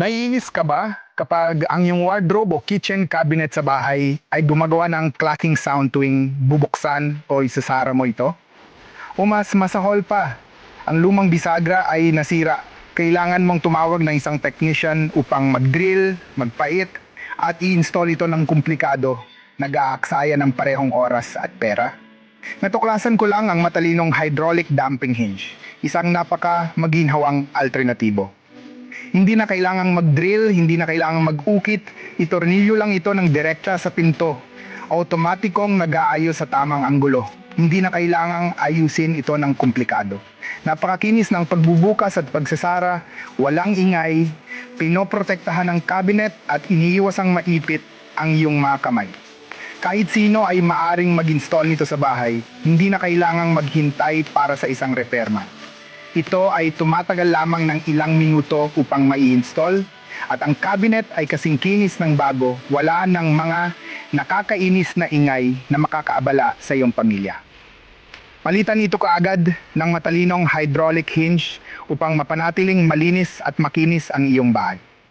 Naiinis ka ba kapag ang iyong wardrobe o kitchen cabinet sa bahay ay gumagawa ng clacking sound tuwing bubuksan o isasara mo ito? O mas masahol pa, ang lumang bisagra ay nasira. Kailangan mong tumawag ng isang technician upang mag-drill, magpait, at i-install ito ng komplikado, nag-aaksaya ng parehong oras at pera. Natuklasan ko lang ang matalinong hydraulic damping hinge, isang napaka maginhawang alternatibo. Hindi na kailangang mag-drill, hindi na kailangang mag-ukit, itornilyo lang ito ng direkta sa pinto. Automatikong nag-aayos sa tamang anggulo. Hindi na kailangang ayusin ito ng komplikado. Napakakinis ng pagbubukas at pagsasara, walang ingay, pinoprotektahan ng cabinet at iniiwasang maipit ang iyong mga kamay. Kahit sino ay maaring mag-install nito sa bahay, hindi na kailangang maghintay para sa isang repairman. Ito ay tumatagal lamang ng ilang minuto upang mai-install at ang cabinet ay kasing kinis ng bago, wala ng mga nakakainis na ingay na makakaabala sa iyong pamilya. Palitan ito kaagad ng matalinong hydraulic hinge upang mapanatiling malinis at makinis ang iyong bahay.